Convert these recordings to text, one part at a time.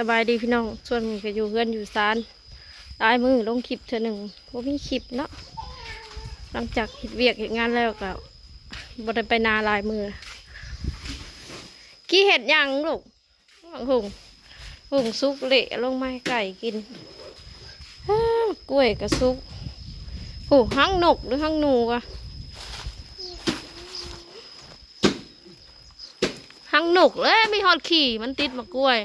สบายดีพี่น้อง ส่วนมีก็อยู่เพื่อนอยู่ซานตายมือลงคลิปเธอหนึ่งว่ามีคลิปเนาะ หลังจากเห็ดเวียกเห็ดงานแล้วก็บไดไปนาลายมือ กี้เห็ดยังลูกหุงหุงซุกเละลงไม้ไก่กินอ้ากล้วยกับซุกหูหังนกหรือหังหนูอะหังนกเลยมีฮอดขี่มันติดมากล้วย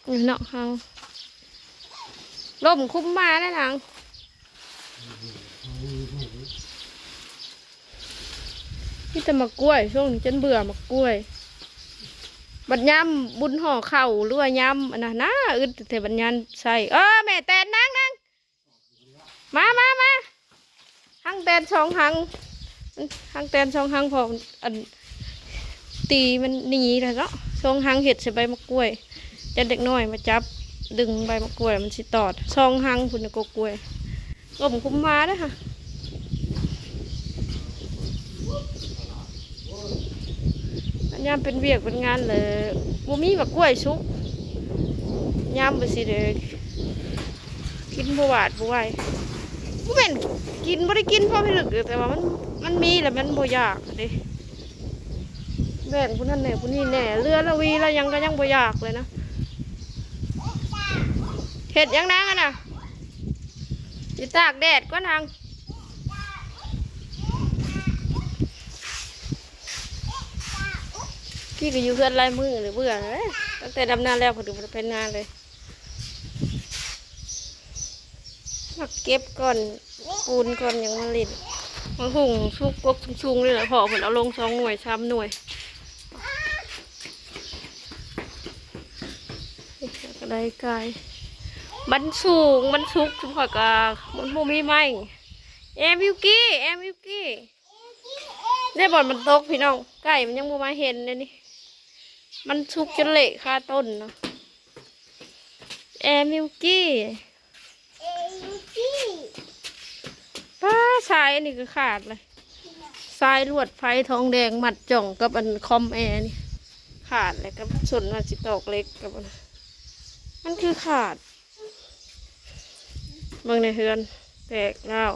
นี่ เนาะเฮาลมคุ้มมาได้หนังพี่จะมากล้วย ช่วงนี้ฉันเบื่อมากล้วย บัดยำบุญห่อเข่าหรือว่ายำอันนั้นนะอึดแต่บัดยันใส่เออแม่แตนนั่งนั่งมามามาหังแตนสองหังหังแตนสองหังพออันตีมันหนีแล้วเนาะสองหังเห็ดใส่ใบมะกล้วย แต่เด็กน้อยมาจับดึงใบมะกล้วยมันสิตอดสองหังคุณกกล้วยลมคุ้มมาด้อค่ะอันยามเป็นเวียกเป็นงานเลยบ่มีบักกล้วยสุกยามบ่สิเด้อกินบวาดบ่ไหวบ่แม่นกินบ่ได้กินพราะพิลึกแต่ว่ามันมันมีแหล้วมันบ่อยากเด้แบ่งผู้นั้นแหน่ผู้นี้แหน่เรือละวีล้วยังก็ยังบ่อยากเลยนะ เฮ็ดยังนางอะน่ะสิตากแดดก่อนางพี่ก็อยู่เพื่อนไล่มือเลยเบื่อเลยตั้งแต่ดำนาแล้วพอดูเป็นนานเลยมาเก็บก่อนปูนก่อนอย่างมาลินมาหุงชุกกกชุงๆเลยแหละพอผลเอาลงสองหน่วยสามหน่วยก็ได้กาย มันสูงมันสุกชุมพอกามันโมมีไหมเอมิวกี้เอมิวกี้เนี่ยบอลมันตกพี่น้องไก่มันยังโมมาเห็นเลยนี่มันชุกจนเละคาต้นเนาะแอร์มิลกี้ป้าสายอันนี้ก็ขาดเลยสายลวดไฟทองแดงมัดจ่องกับอันคอมแอร์นี่ขาดเลยกับส่วนมาสิตอกเล็กกับอันมันคือขาด เบิ่งในเฮือน แตกแล้ว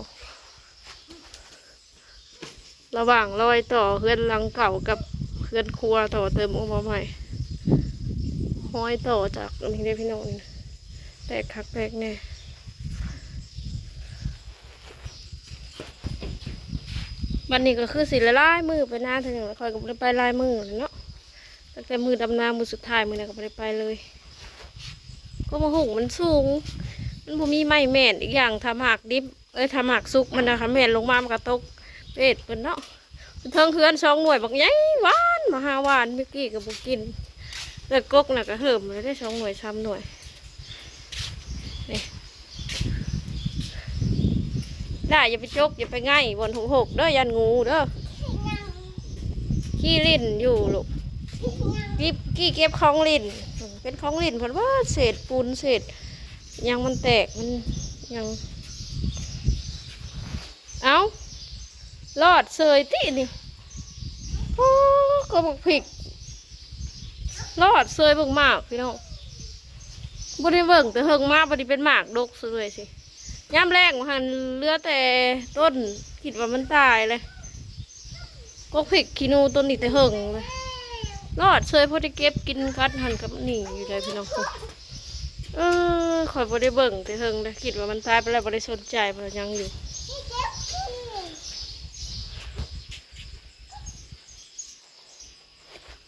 ระหว่างรอยต่อเฮือนหลังเก่ากับเฮือนครัวต่อเติมออกมาใหม่ห้อยต่อจากนนี้ได้พี่น้องนี่นะแตกคักแตกแน่วันนี้ก็คือสิละลายมือไปหน้าเถึงแล้วคอยก็บ่ได้ไปลายมือเลยเนาะตั้งแต่มือดำนามือสุดท้ายมือนี้ก็ไม่ได้ไปเลย ก็มาหุงมันสูง มันบ่มีไม้แม่นอีกอย่างทำหักดิบเอ้ยทำหักสุกมันนะคะแม่นลงมามันก็ตกเป็ดเพิ่นเนาะเทิงเฮือนสองหน่วยบักใหญ่หวานมาหาหวานเมื่อกี้ก็บ่กินเลือดกกน่ะก็เหิมเลยได้สองหน่วยสามหน่วยนี่ได้อย่าไปจกอย่าไปง่ายบนหกหกเด้อยันงูเด้อขี้ลิ้นอยู่ลูกกี้กี้เก็บของลิ้นเป็นของลิ้นเพราะว่าเศษปูนเศษห ยังมันแตกมันยัง เอารอดเสยตินี่โอ้ก็บอกผิกรอดเซยบิ่งหมากพี่น้องบ่ได้เบิ่งแต่เฮิงมากบ่ได้เป็นหมากดกซะเลยสิย่ำแรงหันเลือแต่ต้นคิดว่ามันตายเลยก็ผิกขีนูต้นนี้แต่เฮิงเลยรอดเซยพอได้เก็บกินกัดหันกับนี่อยู่เลยพี่น้อง เออข่อยบ่ได้เบิ่งแต่เฮิงเลยคิดว่ามันตายไปแล้วบ่ได้สนใจบ่ได้ยังอยู่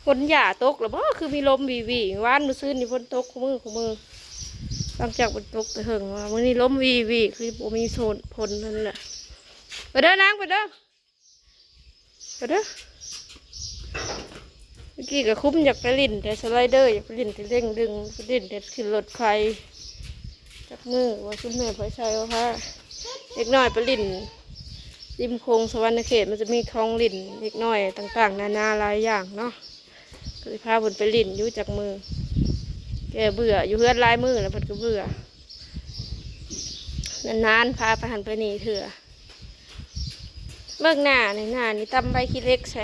ฝนหย่าตกหรือบ่คือมีลมวีวีว่านมือซื้อนี่ฝนตกคู่มือคู่มือหลังจากฝนตกแต่เหิงว่ามื่อนี้ลมวีวีคือบ่มีโซนพลนั่นแหละไปเด้อนางไปเด้อไปเด้อ มื่อกี้ก็คุ้มอยากไปลิ่นแต่สไลเดอร์อยากไปลิ่นแต่เร่งดึงไปลิ่นแต่ขึ้นรถไฟจับมือว่าคุณแม่พอใช้ว่าพระเล็กน้อยไปลิ่นริมโค้งสวรรณเขตมันจะมีคลองลิ่นเล็กน้อยต่างๆ นานาหลายอย่างเนาะก็เลยพาเพิ่นไปลิ่นยู่จากมือ แกเบื่ออยู่เพื่อนลายมือแล้วพิ่นก็เบื่อนานๆพาไปหันไปนี่เถื่อเบิกหน้าในหน้านี่ตำใบขี้เล็กใส่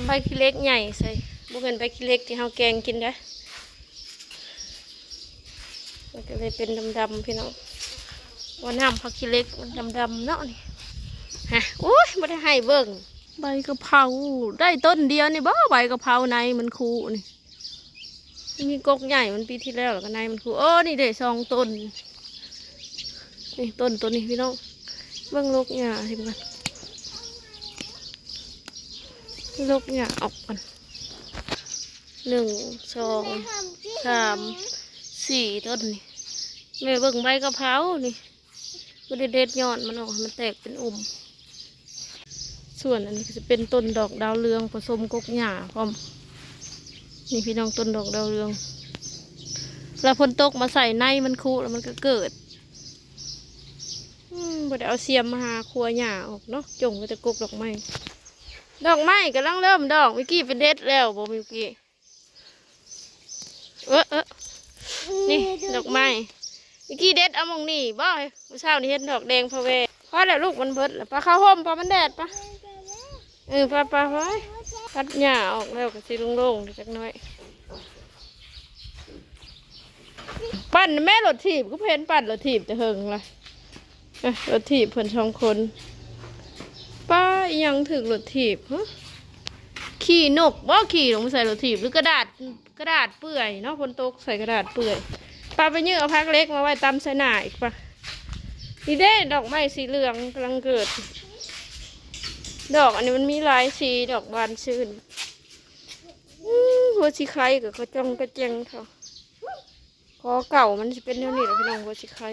ตำใบขี้เล็กใหญ่ใส่บุเป็นไปขี้เล็กที่เฮาแกงกินได้อมันก็เลยเป็นดำๆพี่น้องว่าน้ำผักขี้เล็กมันดำๆเนาะนี่ฮะโอ้ยไม่ได้ให้เบิ่งใบกะเพราได้ต้นเดียวนี่บ่ใบกะเพราในมันคูนี่มีกกใหญ่มันปีที่แล้วแล้วก็ในมันคูโอ้นี่เด้สองต้นนี่ต้นต้นนี้พี่น้องเบิ่งลูกหญ้าสิมัน ลกเนี่ยออกกันหนึ่งสองสามสี่ต้นนี่แม่เบิ่งใบกะเพรานี่บไดเด็ดยอดมันออกมันแตกเป็นอุ่ม ส่วนอันนี้จะเป็นต้นดอกดาวเรืองผสมกกหญ้าพร้อมนี่พี่น้องต้นดอกดาวเรืองแล้วพนตกมาใส่ในมันคุแล้วมันก็เกิดอืมบ่ได้เอาเสียมมาหาครัวหญ้าออกเนาะจงก็จะกกดอกไม้ ดอกไม้กำลังเริ่มดอกวิกกี้เป็นเด็ดแล้วบ่มิวกี้เออเออนี่ดอกไม้วิกกี้เด็ดเอามองนี่บ่อยเมื่อเช้านี่เห็นดอกแดงพะเวพอแล้วลูกมันเบิดแล้วปลาข้าวห่มปลามันแดดปะเออปลาปลาไว้คัดหญ้าออกแล้วก็สิโล่งๆจักหน่อยปั่นแม่รถถีบก็เพ้นปั่นรถถีบจะเฮิงละเอ้ยรถถีบเพิ่นสองคน ป้ายังถึงรถถีบฮะขี่นกบ่ขี่ลงใส่รถถีบหรือกระดาษกระดาษเปื่อยเนาะฝนตกใส่กระดาษเปื่อยป้าไปยื้อเอาพักเล็กมาไว้ตำใส่หน้าอีกปะนี่เด้ดอกไม้สีเหลืองกำลังเกิด ดอกอันนี้มันมีลายสีดอกบานชื่นหัวสีไข่กับกระจงกระเจงเขาคอเก่ามันจะเป็นแนวนี้แหละพี่น้องหัวสีไข่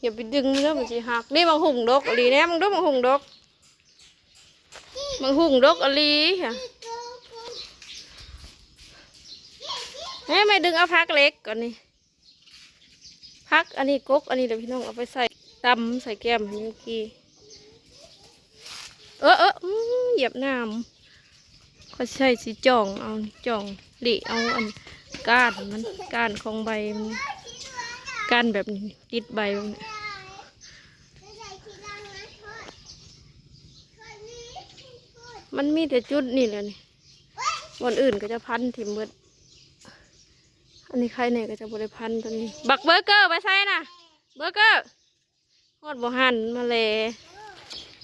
อย่าไปดึงมันเด้อมันสิหักนี่บางหุ่งดกอลีแน่มึงดูบางหุ่งดกบางหุ่งดกอลีค่ะแม่ไม่ดึงเอาพักเล็กก่อนนี่พักอันนี้กกอันนี้เดี๋ยวพี่น้องเอาไปใส่ตำใส่แก้มเมื่อกี้เออเอออื้อเหยียบน้ำเขาใช้สีจ่องเอาจ่องหลีเอาอันก้านมันก้านของใบมัน ก้านแบบนี้ติดใบแบบนี้มันมีแต่จุดนี่แหละนี่บนอื่นก็จะพันถิ่มเบิดอันนี้ใครเนี่ยก็จะบริพันตัวนี้ บักเบอร์เกอร์ไปใส่นะเบอร์เกอร์ฮอดบ่หันมาเลย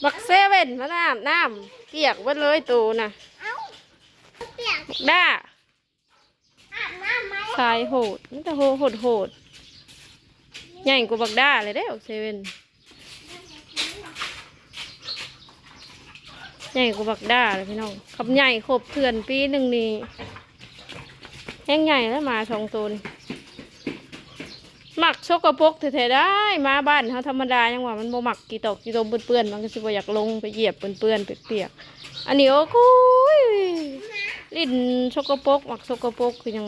บักเซเว่นมาน้ำน้ำเปียกเบิดเลยตูน่ะบักด้าสายโหดนี่แต่โหโหดโหด ใหญ่กว่าบักด้าเลยเด้อเซเว่นใหญ่กว่าบักด้าเลยพี่น้องคำใหญ่ครบเพื่อนปีหนึ่งนี่แห้งใหญ่แล้วมาสองตัวนี่หมักชกกระปกแท้ๆได้มาบ้านเขาธรรมดายังว่ามันโมหมักกี่ตอกกี่ตมเปื้อนๆมันก็สิบอยากลงไปเหยียบเปื้อนๆเปียกๆอันนี้โอ้คุยลิ้นชกกระปกหมักชกกระปกคือยัง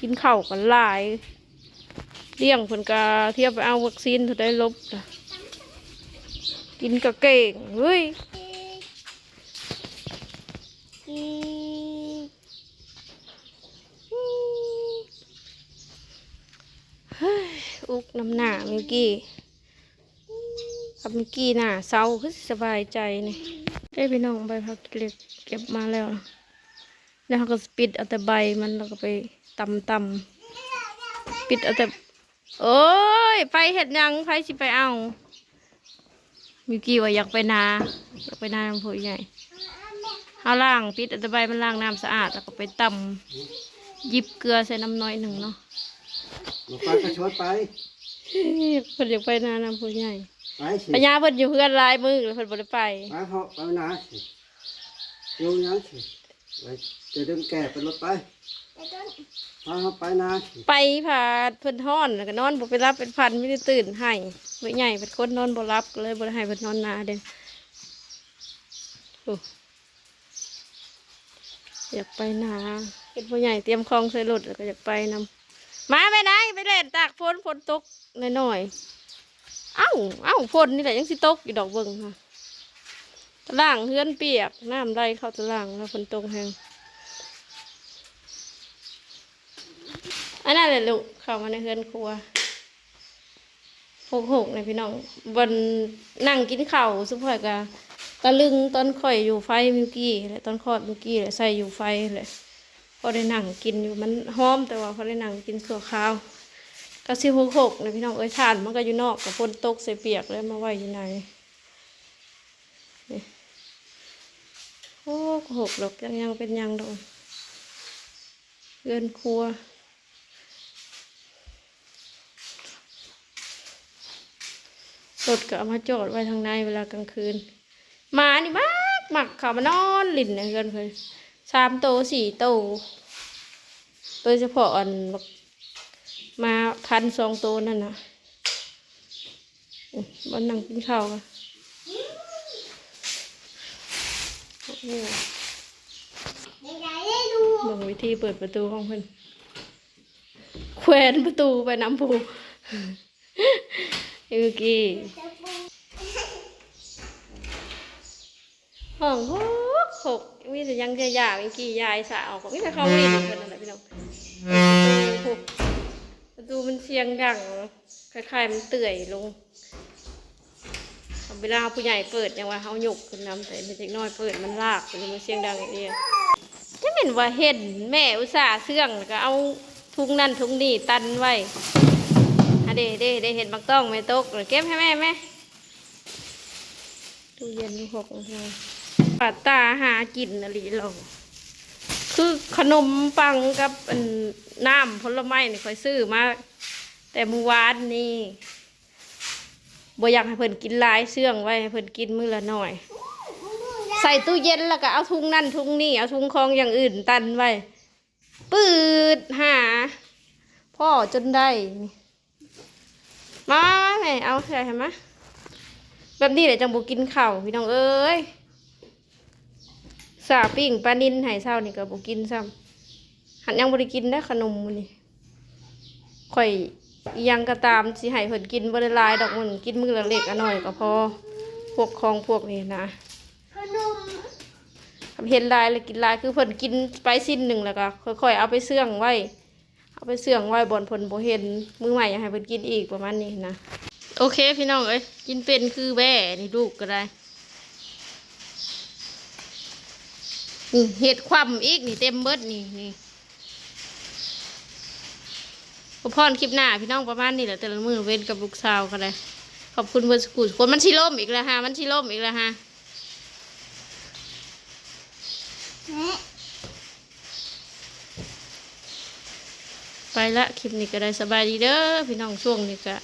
กินข้าวกันหลาย เลี้ยงเพิ่นกาเทียบไปเอาวัคซีนเท่าได้ลบล่ะกินกะเก่งเฮ้ยอุกน้ำหนามิวกี้กับมิวกี้หนาเศร้าคือสบายใจนี่ได้พี่น้องใบพักเล็กเก็บมาแล้ว แล้วก็ปิดเอาแต่ใบมันแล้วก็ไปตำตำปิดเอาแต่ โอ้ย ไปเห็ดหยังไปสิไปเอา มิวกี้ว่าอยากไปนาอยากไปนาลำพูใหญ่เอาล่างปิดเอาแต่ใบมันล้างน้ำสะอาดแล้วก็ไปตำหยิบเกลือใส่น้ำน้อยหนึ่งเนาะมาไปก็ชวนไปเพิ่นอยากไปนานำผู้ใหญ่ไปสิปัญญาเพิ่นอยู่เพื่อนหลายมือแล้วเพิ่นบ่ได้ไปไปเพาะไปนาสิโยงยังสิไปจะดึงแก่ไปรถไปพา เขาไปนาสิไปผ่าเพิ่นฮ้อนแล้วก็นอนบ่ไปรับเป็นพันไม่ได้ตื่นให้ผู้ใหญ่เป็นคนนอนบ่รับก็เลยบ่ได้ให้เพิ่นนอนนาเด้โอ้อยากไปนาเฮ็ดผู้ใหญ่เตรียมของใส่รถแล้วก็อยากไปนำมาไปไหนไปเล่นตากฝนฝนตกหน่อยๆเอ้าเอ้าฝนนี่แหละยังสิตกอยู่ดอกเบิ่งค่ะตะล่างเฮือนเปียกน้ำไหลเข้าตะล่างแล้วฝนตกแห้ง อันนั้นแหละลูกเข้ามาในเฮือนครัวหกหกนพี่น้องบนนั่งกินข้าวสุภาพกะตะลึงตอนข่อยอยู่ไฟมิวกี้และตอนคอดมิวกี้และใส่อยู่ไฟเลยพอได้นั่งกินอยู่มันหอมแต่ว่าพอได้นั่งกินสัวข้าวก็สิหกหกเลยพี่น้องเอ้ยทานมันก็อยู่นอกกับฝนตกใส่เปียกแล้วมาไว้อยู่ในนี่หกดอกยังยังเป็นยังดอกเรือนครัว รถก็เอามาจอดไว้ทางในเวลากลางคืนหมานี่มากหมักเขามานอนหลินเนี่ยเกินเพิ่นสามโตวสี่โตวโดยเฉพาะอันมาพันสองโตวนั่นนะอื้อบ้านนั่งกินข้าวกันโอ้โหเบิ่งวิธีเปิดประตูของเพิ่นแขวนประตูไปน้ำผู เมื่อกี้ห้องหกหกมีแต่ยังจะยาเมื่อกี้ยายสาวก็มีแต่เขาวิ่งกันนั่นแหละพี่น้องประตูประตูมันเสียงดังคล้ายๆมันเตื่อยลงเวลาผู้ใหญ่เปิดยังว่าเขาหยกขึ้นน้ำแต่เด็กน้อยเปิดมันลากมันเสียงดังอย่างเดียวจะเห็นว่าเห็นแม่อุตส่าห์เสื่องแล้วก็เอาทุงนั่นทุงนี่ตันไว้อะ เดเดเดเห็นบักต้องไม่ตกเก็บให้แม่ไหมตู้เย็นหกนาทีปัดตาหากินอะไรเราคือขนมปังกับน้ำผลไม้นี่คอยซื้อมาแต่เมื่อวานนี่บ่อยากให้เพิ่นกินลายเสื่องไว้ให้เพิ่นกินมื้อละหน่อย ใส่ตู้เย็นแล้วก็เอาทุงนั่นทุงนี่เอาทุงคองอย่างอื่นตันไว้ปืดหา พ่อจนได้ นี่มาแม่เอาใส่เห็นไหมแบบนี้เดี๋ยวจังบุกินข้าวพี่น้องเอ้ยสาปิ้งปลานินใหายเศร้านี่ก็บุกินซ้ำหันยังบริกินได้ขนมมื้อนี่ข่อยอิหยังก็ตามสิให้เพิ่นกินบ่ได้หลายดอกมันกินมื้อละเล็กอันน้อยก็พอพวกของพวกนี้นะถ้าเห็นหลายแล้วกินหลายคือเพิ่นกินไปสิ้นหนึ่งแล้วก็ค่อยๆเอาไปเสื่องไว้ เอาไปเสื่องไว้บอนผลโบเห็นมือใหม่อยากให้เพิ่นกินอีกประมาณนี้นะโอเคพี่น้องเอ้ยกินเป็นคือแบ่นี่ลูกก็ได้นี่เห็ดความอีกนี่เต็มเบิดนี่นี่พอพรคลิปหน้าพี่น้องประมาณนี้แหละแต่ละมือเว้นกับลูกสาวก็ได้ขอบคุณเพื่อนสกูลคนมันชิล่มอีกแล้วฮะมันชิล่มอีกแล้วฮะ ไปละคลิปนี้ก็ได้สบายดีเด้อพี่น้องช่วงนี้ก็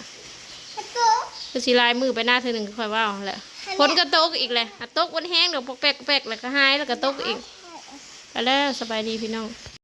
ก็สิลายมือไปหน้าเธอหนึ่งก็ค่อยว่าเอาแหละฝนก็ตกอีกเลยอะตกวันแห้งเดี๋ยวปกแปกปกแปกแล้วก็หายแล้วก็ตกอีกไปแล้วสบายดีพี่น้อง